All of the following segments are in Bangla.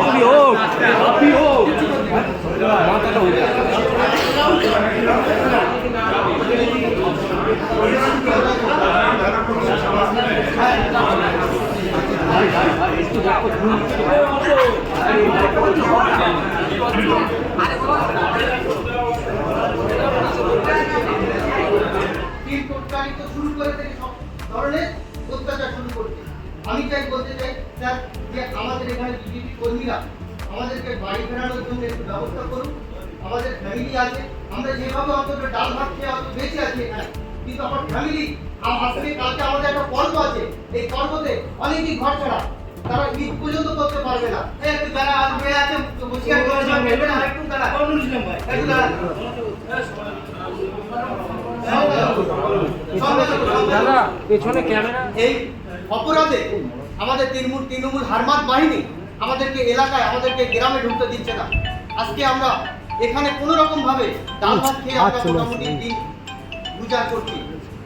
আপনি হোক আপনি হোক। মাথাটা শুরু করে থেকে সব ধরনের অত্যাচার শুরু আমি চাই বলতে চাই স্যার যে আমাদের এখানে বিজেপি কর্মীরা আমাদেরকে বাড়ি ফেরানোর জন্য একটু ব্যবস্থা করুন। আমাদের ফ্যামিলি আছে আমরা যেভাবে অন্তত ডাল ভাত খেয়ে অত বেঁচে আছি এখানে কিন্তু আমার ফ্যামিলি আজকে কালকে আমাদের একটা পর্ব আছে এই পর্বতে অনেকেই ঘর ছাড়া তারা ঈদ পর্যন্ত করতে পারবে না। একটু যারা আসবে আছে বসিয়ার করে যাবে না একটু তারা একটু দাঁড়া। দাদা পেছনে ক্যামেরা এই অপরাধে আমাদের তৃণমূল তৃণমূল হারমাত বাহিনী আমাদেরকে এলাকায় আমাদেরকে গ্রামে ঢুকতে দিচ্ছে না। আজকে আমরা এখানে কোনো রকম ভাবে ডাল ভাত খেয়ে আমরা আচ্ছা, মোটামুটি দিন গুজার করছি।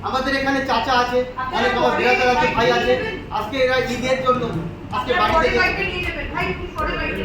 আমাদের এখানে চাচা আছে অনেক আমার বিরাদার আছে ভাই আছে। আজকে এরা ঈদের জন্য আজকে আপনারা বাড়িতে পরে বাইকটা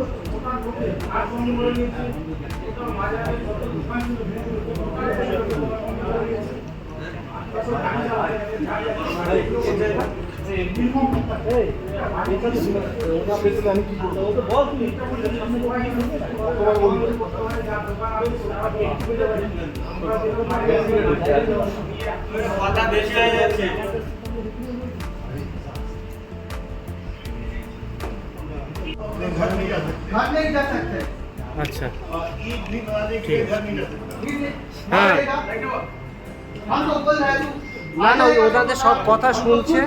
যাবেন ভাই একটু পরে বাইকটা নিয়ে যাবেন ঠিক আছে দাদা আমি শুনে নিই পরে তোমরা হ্যাঁ হ্যাঁ মোহাম্মদ জাহিদ গ্রাম আমার শাসক আরো বিধায়ক घर नहीं जा सकते আচ্ছা। হ্যাঁ।, হ্যাঁ। না না ওনাদের সব কথা শুনছে।